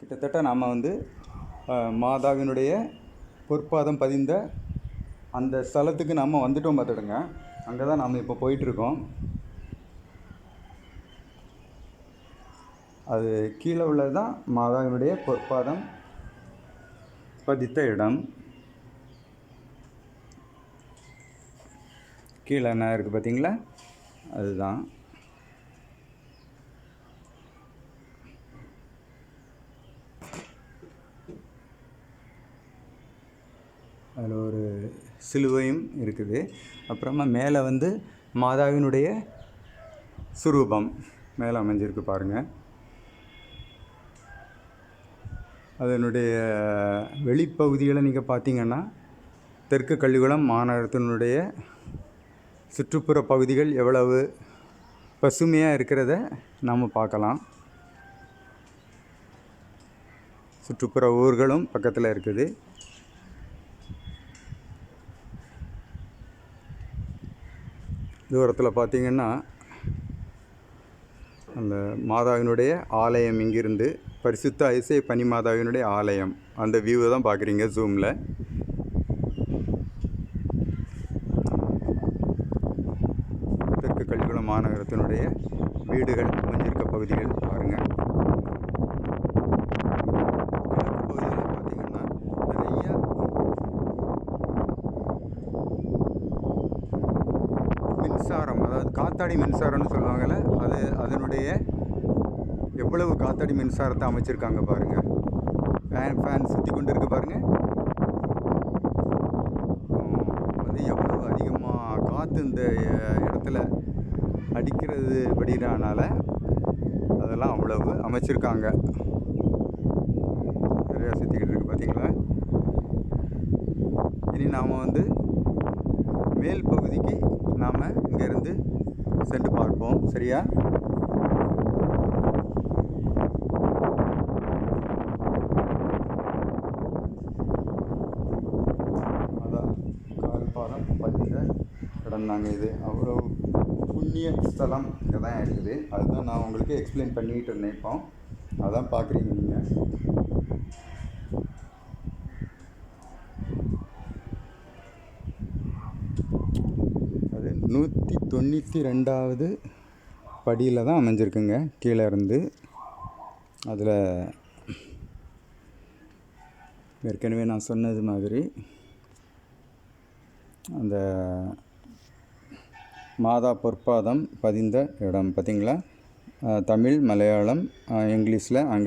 கிட்டத்தட்ட நாம் வந்து மாதாவினுடைய பொற்பாதம் பதிந்த அந்த ஸ்தலத்துக்கு நாம் வந்துட்டோம் பார்த்துடுங்க. அங்கே தான் நாம் இப்போ போயிட்டுருக்கோம். அது கீழே உள்ளது தான் மாதாவினுடைய பொற்பாதம் பதித்த இடம். கீழே என்ன இருக்குது பார்த்தீங்களா? அதுதான். அதில் ஒரு சிலுவையும் இருக்குது. அப்புறமா மேலே வந்து மாதாவினுடைய சுரூபம் மேலே அமைஞ்சிருக்கு பாருங்கள் அதனுடைய வெளிப்பகுதிகளை நீங்கள் பார்த்தீங்கன்னா தெற்கு கள்ளிகுளம் மாநகரத்தினுடைய சுற்றுப்புற பகுதிகள் எவ்வளவு பசுமையாக இருக்கிறத நாம் பார்க்கலாம். சுற்றுப்புற ஊர்களும் பக்கத்தில் இருக்குது. தூரத்தில் பார்த்தீங்கன்னா அந்த மாதாவினுடைய ஆலயம் இங்கிருந்து பரிசுத்த ஐசை பனி மாதாவினுடைய ஆலயம். அந்த வியூவை தான் பார்க்குறீங்க ஜூமில் தெற்கு கள்ளிக்குளம் மாநகரத்தினுடைய வீடுகள் அமைஞ்சிருக்க பகுதிகள் பாருங்கள் காத்தாடி மின்சாரம்னு சொல்லுவாங்கள்ல அது அதனுடைய எவ்வளவு காத்தாடி மின்சாரத்தை அமைச்சிருக்காங்க பாருங்கள் ஃபேன் ஃபேன் சுற்றி கொண்டு இருக்கு பாருங்கள் வந்து எவ்வளவு அதிகமாக காற்று இந்த இடத்துல அடிக்கிறது படினால அதெல்லாம் அவ்வளவு அமைச்சிருக்காங்க. நிறையா சுற்றிக்கிட்டு இருக்கு பார்த்தீங்களா இனி நாம் வந்து மேல் பகுதிக்கு நாம் இங்கேருந்து சென்று பார்ப்போம். சரியா? அதான் கால் பதிந்த இடம் இது. அவ்வளோ புண்ணிய ஸ்தலம் இங்கே தான் இருக்குது. அதுதான் நான் உங்களுக்கு எக்ஸ்பிளைன் பண்ணிகிட்டு இருந்தேன் இப்போ. அதான் பார்க்குறீங்க நீங்கள் அது நூற்றி தொண்ணூற்றி ரெண்டாவது படியில் தான் அமைஞ்சிருக்குங்க. கீழே இருந்து அதில் ஏற்கனவே நான் சொன்னது மாதிரி அந்த மாதா பொற்பாதம் பதிந்த இடம். பார்த்தீங்களா தமிழ் மலையாளம் இங்கிலீஷில் ஆங்கில